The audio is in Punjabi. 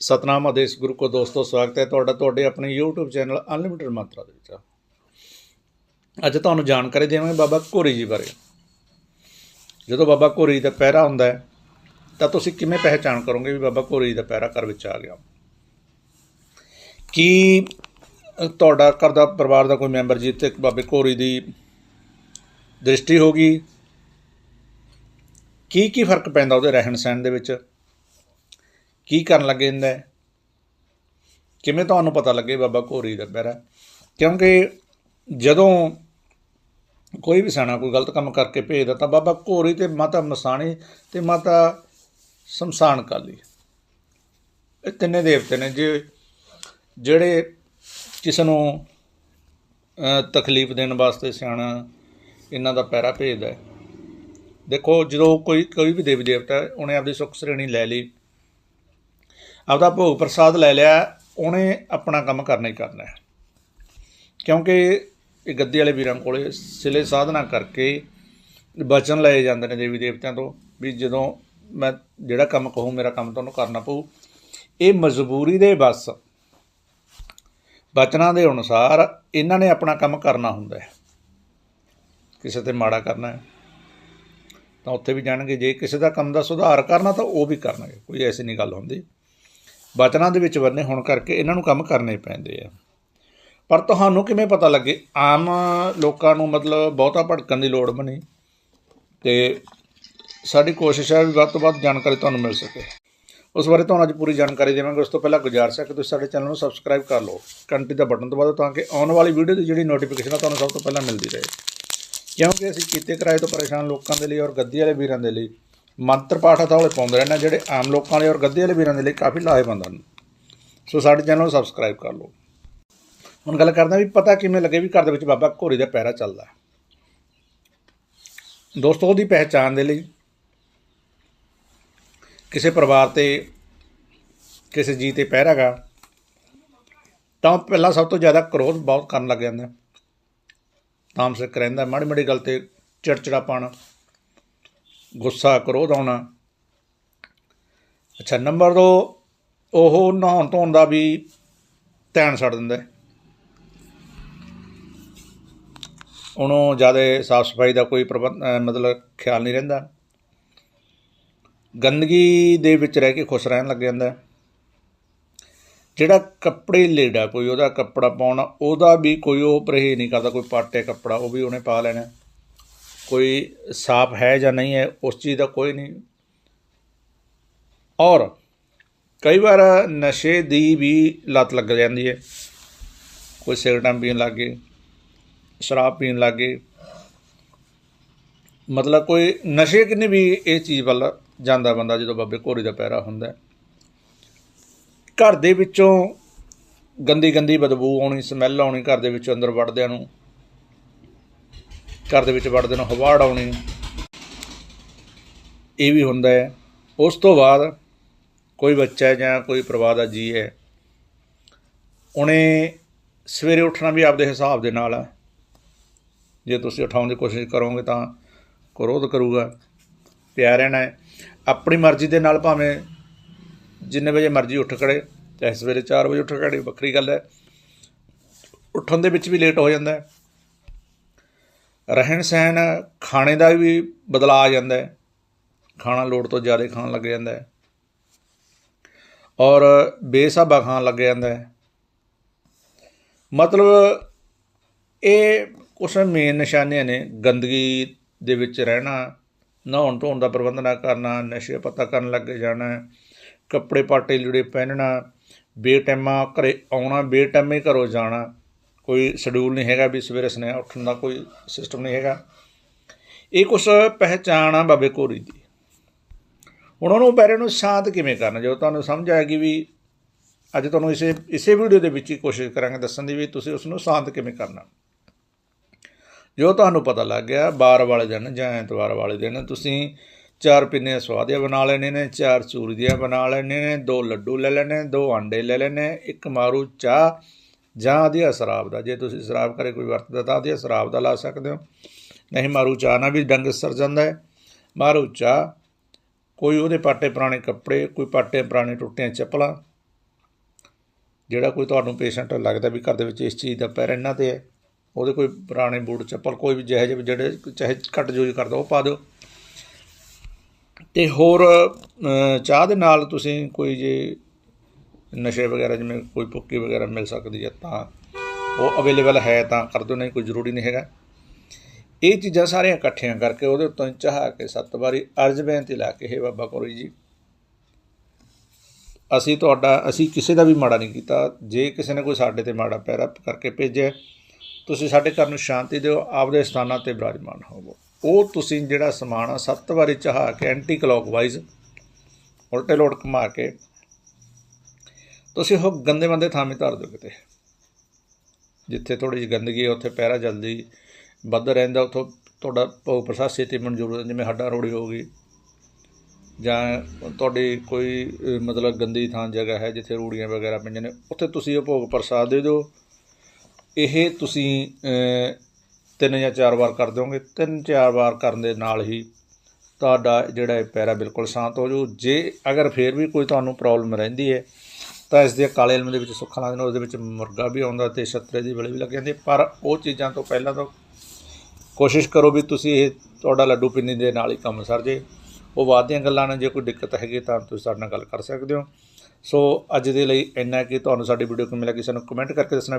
ਸਤਨਾਮ ਆਦੇਸ਼ ਗੁਰੂ ਕੋ ਦੋਸਤੋ, ਸਵਾਗਤ ਹੈ ਤੁਹਾਡਾ, ਤੁਹਾਡੇ ਆਪਣੇ YouTube ਚੈਨਲ ਅਨਲਿਮਿਟਿਡ ਮਾਤਰਾ ਦੇ ਵਿੱਚ। ਅੱਜ ਤੁਹਾਨੂੰ ਜਾਣਕਾਰੀ ਦੇਵਾਂਗੇ ਬਾਬਾ ਘੋਰੀ ਜੀ ਬਾਰੇ। ਜਦੋਂ ਬਾਬਾ ਘੋਰੀ ਦਾ ਪਹਿਰਾ ਹੁੰਦਾ ਹੈ, ਤਾਂ ਤੁਸੀਂ ਕਿਵੇਂ ਪਹਿਚਾਣ ਕਰੋਗੇ ਵੀ ਬਾਬਾ ਘੋਰੀ ਦਾ ਪਹਿਰਾ ਘਰ ਵਿੱਚ ਆ ਗਿਆ? ਕੀ ਤੁਹਾਡਾ ਘਰ ਦਾ ਪਰਿਵਾਰ ਦਾ ਕੋਈ ਮੈਂਬਰ ਜੀ ਜਿੱਥੇ ਬਾਬੇ ਘੋਰੀ ਦੀ ਦ੍ਰਿਸ਼ਟੀ ਹੋਗੀ ਕੀ ਕੀ ਫ਼ਰਕ ਪੈਂਦਾ ਉਹਦੇ ਰਹਿਣ ਸਹਿਣ ਦੇ ਵਿੱਚ? ਕੀ ਕਰਨ ਲੱਗੇ ਜਾਂਦਾ ਕਿਵੇਂ ਤੁਹਾਨੂੰ ਪਤਾ ਲੱਗੇ ਬਾਬਾ ਘੋਰੀ ਦਾ ਪਹਿਰਾ ਕਿਉਂਕਿ ਜਦੋਂ ਕੋਈ ਵੀ ਸਿਆਣਾ ਕੋਈ ਗਲਤ ਕੰਮ ਕਰਕੇ ਭੇਜਦਾ ਤਾਂ ਬਾਬਾ ਘੋਰੀ ਤੇ ਮਾਤਾ ਮਸਾਣੀ ਤੇ ਮਾਤਾ ਸ਼ਮਸ਼ਾਨ ਕਾਲੀ। ਇਹ ਤਿੰਨੇ ਦੇਵਤੇ ਨੇ ਜੇ ਜਿਹੜੇ ਕਿਸੇ ਨੂੰ ਤਕਲੀਫ ਦੇਣ ਵਾਸਤੇ ਸਿਆਣਾ ਇਹਨਾਂ ਦਾ ਪੈਰਾ ਭੇਜਦਾ ਦੇਖੋ ਜਦੋਂ ਕੋਈ ਕੋਈ ਵੀ ਦੇਵੀ ਦੇਵਤਾ ਉਹਨੇ ਆਪਦੀ ਸੁੱਖ ਸ਼੍ਰੇਣੀ ਲੈ ਲਈ ਆਪਦਾ ਭੋਗ ਪ੍ਰਸਾਦ ਲੈ ਲਿਆ, ਉਹਨੇ ਆਪਣਾ ਕੰਮ ਕਰਨਾ ਹੀ ਕਰਨਾ ਹੈ। ਕਿਉਂਕਿ ਇਹ ਗੱਦੀ ਵਾਲੇ ਵੀਰਾਂ ਕੋਲੇ ਸਿਲੇ ਸਾਧਨਾ ਕਰਕੇ ਬਚਨ ਲਏ ਜਾਂਦੇ ਨੇ ਦੇਵੀ ਦੇਵਤਿਆਂ ਤੋਂ, ਵੀ ਜਦੋਂ ਮੈਂ ਜਿਹੜਾ ਕੰਮ ਕਹੂੰ, ਮੇਰਾ ਕੰਮ ਤੁਹਾਨੂੰ ਕਰਨਾ ਪਊ। ਇਹ ਮਜਬੂਰੀ ਦੇ ਬਸ, ਬਚਨਾਂ ਦੇ ਅਨੁਸਾਰ ਇਹਨਾਂ ਨੇ ਆਪਣਾ ਕੰਮ ਕਰਨਾ ਹੁੰਦਾ ਹੈ। ਕਿਸੇ ਤੇ ਮਾੜਾ ਕਰਨਾ ਹੈ, ਤਾਂ ਉੱਥੇ ਵੀ ਜਾਣਗੇ, ਜੇ ਕਿਸੇ ਦਾ ਕੰਮ ਦਾ ਸੁਧਾਰ ਕਰਨਾ, ਤਾਂ ਉਹ ਵੀ ਕਰਨਗੇ, ਕੋਈ ਐਸੀ ਨਹੀਂ ਗੱਲ ਹੁੰਦੀ। ਬਚਨਾਂ ਦੇ ਵਿੱਚ ਵਰਨੇ ਹੋਣ ਕਰਕੇ ਇਹਨਾਂ ਨੂੰ ਕੰਮ ਕਰਨੇ ਪੈਂਦੇ ਆ। ਪਰ ਤੁਹਾਨੂੰ ਕਿਵੇਂ ਪਤਾ ਲੱਗੇ? ਆਮ ਲੋਕਾਂ ਨੂੰ ਮਤਲਬ ਬਹੁਤਾ ਭਟਕਣ ਦੀ ਲੋੜ ਬਣੀ ਤੇ ਸਾਡੀ ਕੋਸ਼ਿਸ਼ ਹੈ ਵੀ ਵੱਧ ਤੋਂ ਵੱਧ ਜਾਣਕਾਰੀ ਤੁਹਾਨੂੰ ਮਿਲ ਸਕੇ। ਉਸ ਬਾਰੇ ਤੁਹਾਨੂੰ ਅੱਜ ਪੂਰੀ ਜਾਣਕਾਰੀ ਦੇਵਾਂਗੇ। ਉਸ ਤੋਂ ਪਹਿਲਾਂ ਗੁਜ਼ਾਰਿਸ਼ ਹੈ ਕਿ ਤੁਸੀਂ ਸਾਡੇ ਚੈਨਲ ਨੂੰ ਸਬਸਕ੍ਰਾਈਬ ਕਰ ਲਓ। ਘੰਟੀ ਦਾ ਬਟਨ ਦਬਾ ਦਿਓ ਤਾਂ ਕਿ ਆਉਣ ਵਾਲੀ ਵੀਡੀਓ ਦੀ ਜਿਹੜੀ ਨੋਟੀਫਿਕੇਸ਼ਨ ਆ ਤੁਹਾਨੂੰ ਸਭ ਤੋਂ ਪਹਿਲਾਂ ਮਿਲਦੀ ਰਹੇ। ਕਿਉਂਕਿ ਅਸੀਂ ਕੀਤੇ ਕਿਰਾਏ ਤੋਂ ਪਰੇਸ਼ਾਨ ਲੋਕਾਂ ਦੇ ਲਈ ਔਰ ਗੱਦੀ ਵਾਲੇ ਵੀਰਾਂ ਦੇ ਲਈ ਮੰਤਰ ਪਾਠ ਤਾਂ ਵਾਲੇ ਪਾਉਂਦੇ ਰਹਿੰਦੇ ਜਿਹੜੇ ਆਮ ਲੋਕਾਂ ਲਈ ਔਰ ਗੱਦੇ ਵਾਲੇ ਵੀਰਾਂ ਦੇ ਲਈ ਕਾਫੀ ਲਾਹੇਵੰਦ ਹਨ। ਸੋ ਸਾਡੇ ਚੈਨਲ ਨੂੰ ਸਬਸਕ੍ਰਾਈਬ ਕਰ ਲਓ। ਹੁਣ ਗੱਲ ਕਰਦੇ ਵੀ ਪਤਾ ਕਿਵੇਂ ਲੱਗੇ ਵੀ ਘਰ ਦੇ ਵਿੱਚ ਬਾਬਾ ਘੋਰੀ ਦਾ ਪੈਰਾ ਚੱਲਦਾ ਦੋਸਤੋ, ਉਹਦੀ ਪਹਿਚਾਣ ਦੇ ਲਈ ਕਿਸੇ ਪਰਿਵਾਰ ਤੇ, ਕਿਸੇ ਜੀ ਤੇ ਪਹਿਰਾਗਾ ਤਾਂ ਉਹ ਪਹਿਲਾਂ ਸਭ ਤੋਂ ਜ਼ਿਆਦਾ ਕ੍ਰੋਧ ਬਹੁਤ ਕਰਨ ਲੱਗ ਜਾਂਦਾ ਹੈ। ਤਾਮਸਿਕ ਰਹਿੰਦਾ ਮਾੜੀ ਮਾੜੀ ਗੱਲ ਤੇ ਚਿੜਚਿੜਾ ਚਿੜਚਿੜਾਪਣ ਗੁੱਸਾ ਕ੍ਰੋਧ ਆਉਣਾ ਅੱਛਾ, ਨੰਬਰ 2 ਉਹ ਨਹਾਉਣ ਧੋਣ ਦਾ ਵੀ ਧਿਆਨ ਛੱਡ ਦਿੰਦਾ ਉਹਨੂੰ ਜ਼ਿਆਦਾ ਸਾਫ਼ ਸਫ਼ਾਈ ਦਾ ਕੋਈ ਪ੍ਰਬੰਧ ਮਤਲਬ ਖਿਆਲ ਨਹੀਂ ਰਹਿੰਦਾ। ਗੰਦਗੀ ਦੇ ਵਿੱਚ ਰਹਿ ਕੇ ਖੁਸ਼ ਰਹਿਣ ਲੱਗ ਜਾਂਦਾ ਜਿਹੜਾ ਕੱਪੜੇ ਲੀੜਾ ਕੋਈ, ਉਹਦਾ ਕੱਪੜਾ ਪਾਉਣਾ, ਉਹਦਾ ਵੀ ਕੋਈ ਉਹ ਪਰਹੇਜ਼ ਨਹੀਂ ਕਰਦਾ, ਕੋਈ ਪਾਟੇ ਕੱਪੜਾ ਉਹ ਵੀ ਉਹਨੇ ਪਾ ਲੈਣਾ ਕੋਈ ਸਾਫ਼ ਹੈ ਜਾਂ ਨਹੀਂ ਹੈ, ਉਸ ਚੀਜ਼ ਦਾ ਕੋਈ ਨਹੀਂ। ਔਰ ਕਈ ਵਾਰ ਨਸ਼ੇ ਦੀ ਵੀ ਲਤ ਲੱਗ ਜਾਂਦੀ ਹੈ। ਕੋਈ ਸਿਗਰਟਾਂ ਪੀਣ ਲੱਗ ਗਏ, ਸ਼ਰਾਬ ਪੀਣ ਲੱਗ ਗਏ। ਮਤਲਬ ਕੋਈ ਨਸ਼ੇ ਕਿੰਨੇ ਵੀ ਇਹ ਚੀਜ਼ ਵੱਲ ਜਾਂਦਾ ਬੰਦਾ, ਜਦੋਂ ਬਾਬੇ ਘੋਰੀ ਦਾ ਪੈਰਾ ਹੁੰਦਾ ਘਰ ਦੇ ਵਿੱਚੋਂ ਗੰਦੀ ਗੰਦੀ ਬਦਬੂ ਆਉਣੀ, ਸਮੈਲ ਆਉਣੀ, ਘਰ ਦੇ ਵਿੱਚੋਂ ਅੰਦਰ ਵੜਦਿਆਂ ਨੂੰ ਘਰ ਦੇ ਵਿੱਚ ਵੜਦੇ ਨੂੰ, ਹਵਾੜ ਆਉਣੀ। ਇਹ ਵੀ ਹੁੰਦਾ ਹੈ। ਉਸ ਤੋਂ ਬਾਅਦ ਕੋਈ ਬੱਚਾ ਜਾਂ ਕੋਈ ਪਰਿਵਾਰ ਦਾ ਜੀ ਹੈ, ਉਹਨੇ ਸਵੇਰੇ ਉੱਠਣਾ ਵੀ ਆਪਦੇ ਹਿਸਾਬ ਦੇ ਨਾਲ ਹੈ। ਜੇ ਤੁਸੀਂ ਉਠਾਉਣ ਦੀ ਕੋਸ਼ਿਸ਼ ਕਰੋਗੇ ਤਾਂ ਕ੍ਰੋਧ ਕਰੂਗਾ, ਪਿਆ ਰਹਿਣਾ ਹੈ। ਆਪਣੀ ਮਰਜ਼ੀ ਦੇ ਨਾਲ ਭਾਵੇਂ ਜਿੰਨੇ ਵਜੇ ਮਰਜ਼ੀ ਉੱਠ ਖੜੇ, ਚਾਹੇ ਸਵੇਰੇ 4 ਵਜੇ ਉੱਠ ਖੜੇ, ਵੱਖਰੀ ਗੱਲ ਹੈ। ਉੱਠਣ ਦੇ ਵਿੱਚ ਵੀ ਲੇਟ ਹੋ ਜਾਂਦਾ ਹੈ। ਰਹਿਣ ਸਹਿਣ ਖਾਣੇ ਦਾ ਵੀ ਬਦਲਾਅ ਆ ਜਾਂਦਾ ਹੈ। ਖਾਣਾ ਲੋੜ ਤੋਂ ਜ਼ਿਆਦਾ ਖਾਣ ਲੱਗ ਜਾਂਦਾ ਹੈ। ਔਰ ਬੇਸਾਬਾ ਖਾਣ ਲੱਗ ਜਾਂਦਾ ਹੈ। ਮਤਲਬ ਇਹ ਕੁਛ ਮੇਨ ਨਿਸ਼ਾਨੀਆਂ ਨੇ ਗੰਦਗੀ ਦੇ ਵਿੱਚ ਰਹਿਣਾ, ਨਹਾਉਣ ਧੋਣ ਦਾ ਪ੍ਰਬੰਧ ਨਾ ਕਰਨਾ, ਨਸ਼ੇ ਪੱਤਾ ਕਰਨ ਲੱਗ ਜਾਣਾ, ਕੱਪੜੇ ਪਾਟੇ ਲੀੜੇ ਪਹਿਨਣਾ, ਬੇਟੈਮਾ ਘਰੇ ਆਉਣਾ, ਬੇਟੈਮੇ ਘਰੋਂ ਜਾਣਾ ਕੋਈ ਸ਼ਡਿਊਲ ਨਹੀਂ ਹੈਗਾ ਵੀ ਸਵੇਰੇ ਸਨੇਹਾ ਉੱਠਣ ਦਾ ਕੋਈ ਸਿਸਟਮ ਨਹੀਂ ਹੈਗਾ। ਇਹ ਕੁਛ ਪਹਿਚਾਣ ਆ ਬਾਬੇ ਕੋਰੀ ਦੀ। ਹੁਣ ਉਹਨੂੰ ਪੈਰੇ ਨੂੰ ਸ਼ਾਂਤ ਕਿਵੇਂ ਕਰਨਾ? ਜੋ ਤੁਹਾਨੂੰ ਸਮਝ ਆਏਗੀ ਵੀ ਅੱਜ ਤੁਹਾਨੂੰ ਇਸੇ ਇਸੇ ਵੀਡੀਓ ਦੇ ਵਿੱਚ ਹੀ ਕੋਸ਼ਿਸ਼ ਕਰਾਂਗੇ ਦੱਸਣ ਦੀ ਵੀ ਤੁਸੀਂ ਉਸ ਨੂੰ ਸ਼ਾਂਤ ਕਿਵੇਂ ਕਰਨਾ। ਜੋ ਤੁਹਾਨੂੰ ਪਤਾ ਲੱਗ ਗਿਆ, ਬਾਰ ਵਾਲੇ ਦਿਨ ਜਾਂ ਐਤਵਾਰ ਵਾਲੇ ਦਿਨ ਤੁਸੀਂ ਚਾਰ ਪਿੰਨੇ ਸਵਾਦੀਆਂ ਬਣਾ ਲੈਣੇ ਨੇ, ਚਾਰ ਚੂਰੀਆਂ ਬਣਾ ਲੈਣੇ ਨੇ, ਦੋ ਲੱਡੂ ਲੈ ਲੈਣੇ, ਦੋ ਆਂਡੇ ਲੈ ਲੈਣੇ, ਇੱਕ ਮਾਰੂ ਚਾਹ ਜਾਂ ਆਧਿਆ ਸ਼ਰਾਬ ਦਾ, ਜੇ ਤੁਸੀਂ ਸ਼ਰਾਬ ਕਰੇ ਕੋਈ ਵਰਤਦਾ ਤਾਂ ਆਧਿਆ ਸ਼ਰਾਬ ਦਾ ਲਾ ਸਕਦੇ ਹੋ। ਨਹੀਂ, ਮਾਰੂ ਚਾਹ ਨਾਲ ਵੀ ਡੰਗ ਸਰ ਜਾਂਦਾ ਹੈ। ਮਾਰੂ ਚਾਹ, ਕੋਈ ਉਹਦੇ ਪਾਟੇ ਪੁਰਾਣੇ ਕੱਪੜੇ, ਕੋਈ ਪਾਟੇ ਪੁਰਾਣੇ ਟੁੱਟੀਆਂ ਚੱਪਲਾਂ, ਜਿਹੜਾ ਕੋਈ ਤੁਹਾਨੂੰ ਪੇਸ਼ੈਂਟ ਲੱਗਦਾ ਵੀ ਘਰ ਦੇ ਵਿੱਚ ਇਸ ਚੀਜ਼ ਦਾ ਪੈਰ ਇਹਨਾਂ ਤੇ ਹੈ, ਉਹਦੇ ਕੋਈ ਪੁਰਾਣੇ ਬੂਟ, ਚੱਪਲ ਕੋਈ ਵੀ ਜਿਹੇ ਜਿਹੇ ਜਿਹੜੇ ਚਾਹੇ ਘੱਟ ਯੂਜ਼ ਕਰਦਾ, ਉਹ ਪਾ ਦਿਓ। ਤੇ ਹੋਰ ਚਾਹ ਦੇ ਨਾਲ ਤੁਸੀਂ ਕੋਈ ਜੇ ਨਸ਼ੇ ਵਗੈਰਾ ਜਿਵੇਂ ਕੋਈ ਪੁੱਕੀ ਵਗੈਰਾ ਮਿਲ ਸਕਦੀ ਹੈ ਤਾਂ ਉਹ ਅਵੇਲੇਬਲ ਹੈ ਤਾਂ ਕਰ ਦਿਓ, ਨਹੀਂ ਕੋਈ ਜ਼ਰੂਰੀ ਨਹੀਂ ਹੈਗਾ। ਇਹ ਚੀਜ਼ਾਂ ਸਾਰੀਆਂ ਇਕੱਠੀਆਂ ਕਰਕੇ ਉਹਦੇ ਉੱਤੋਂ ਚਾਹ ਕੇ ਸੱਤ ਵਾਰੀ ਅਰਜ਼ ਬੇਨਤੀ ਲਾ ਕੇ, ਹੇ ਬਾਬਾ ਕੋਰੀ ਜੀ, ਅਸੀਂ ਤੁਹਾਡਾ, ਅਸੀਂ ਕਿਸੇ ਦਾ ਵੀ ਮਾੜਾ ਨਹੀਂ ਕੀਤਾ। ਜੇ ਕਿਸੇ ਨੇ ਕੋਈ ਸਾਡੇ ਤੇ ਮਾੜਾ ਪੈਰਾ ਕਰਕੇ ਭੇਜਿਆ, ਤੁਸੀਂ ਸਾਡੇ ਘਰ ਨੂੰ ਸ਼ਾਂਤੀ ਦਿਓ, ਆਪਦੇ ਸਥਾਨਾਂ ਤੇ ਬਿਰਾਜਮਾਨ ਹੋਵੋ। ਉਹ ਤੁਸੀਂ ਜਿਹੜਾ ਸਮਾਨ ਆ, ਸੱਤ ਵਾਰੀ ਚਾਹ ਕੇ ਐਂਟੀ ਕਲੌਕਵਾਈਜ਼ ਉਲਟੇ ਲੋਟ ਘੁਮਾ ਕੇ ਤੁਸੀਂ ਉਹ ਗੰਦੇ ਮੰਦੇ ਥਾਵੇਂ ਧਰ ਦਿਓ ਕਿਤੇ। ਜਿੱਥੇ ਥੋੜੀ ਜਿਹੀ ਗੰਦਗੀ ਹੈ, ਉੱਥੇ ਪੈਰਾ ਜਲਦੀ ਵੱਧ ਰਹਿੰਦਾ, ਉੱਥੋਂ ਤੁਹਾਡਾ ਭੋਗ ਪ੍ਰਸਾਦ ਛੇਤੀ ਮਨਜ਼ੂਰ ਹੋ ਜਿਵੇਂ ਹੱਡਾ ਰੋੜੀ ਹੋ ਗਈ। ਜਾਂ ਤੁਹਾਡੀ ਕੋਈ ਮਤਲਬ ਗੰਦੀ ਥਾਂ ਜਗ੍ਹਾ ਹੈ, ਜਿੱਥੇ ਰੂੜੀਆਂ ਵਗੈਰਾ ਪਈਆਂ ਨੇ, ਉੱਥੇ ਤੁਸੀਂ ਉਹ ਭੋਗ ਪ੍ਰਸਾਦ ਦੇ ਦਿਓ। ਇਹ ਤੁਸੀਂ ਤਿੰਨ ਜਾਂ ਚਾਰ ਵਾਰ ਕਰ ਦਿਓਗੇ। ਤਿੰਨ ਚਾਰ ਵਾਰ ਕਰਨ ਦੇ ਨਾਲ ਹੀ ਤੁਹਾਡਾ ਜਿਹੜਾ ਇਹ ਪੈਰਾ ਬਿਲਕੁਲ ਸ਼ਾਂਤ ਹੋ ਜਾਊ। ਜੇ ਅਗਰ ਫੇਰ ਵੀ ਕੋਈ ਤੁਹਾਨੂੰ ਪ੍ਰੋਬਲਮ ਰਹਿੰਦੀ ਹੈ ਤਾਂ ਇਸ ਦੇ ਕਾਲੇ ਇਲਮ ਦੇ ਵਿੱਚ ਸੁੱਖਾ ਲੱਗਦੇ ਨੇ, ਉਹਦੇ ਵਿੱਚ ਮੁਰਗਾ ਵੀ ਆਉਂਦਾ ਤੇ ਛਤਰੇ ਦੀ ਵੇਲੇ ਵੀ ਲੱਗ ਜਾਂਦੀ ਪਰ ਉਹ ਚੀਜ਼ਾਂ ਤੋਂ ਪਹਿਲਾਂ ਤਾਂ ਕੋਸ਼ਿਸ਼ ਕਰੋ ਵੀ ਤੁਸੀਂ ਇਹ ਤੁਹਾਡਾ ਲੱਡੂ ਪਿੰਨੀ ਦੇ ਨਾਲ ਹੀ ਕੰਮ ਸਰ ਜੇ। ਉਹ ਬਾਅਦ ਦੀਆਂ ਗੱਲਾਂ ਨੇ, ਜੇ ਕੋਈ ਦਿੱਕਤ ਹੈਗੀ ਤਾਂ ਤੁਸੀਂ ਸਾਡੇ ਨਾਲ ਗੱਲ ਕਰ ਸਕਦੇ ਹੋ। ਸੋ ਅੱਜ ਦੇ ਲਈ ਇੰਨਾ ਕਿ ਤੁਹਾਨੂੰ ਸਾਡੀ ਵੀਡੀਓ ਕਿਵੇਂ ਲੱਗੀ ਸਾਨੂੰ ਕਮੈਂਟ ਕਰਕੇ ਦੱਸਣਾ।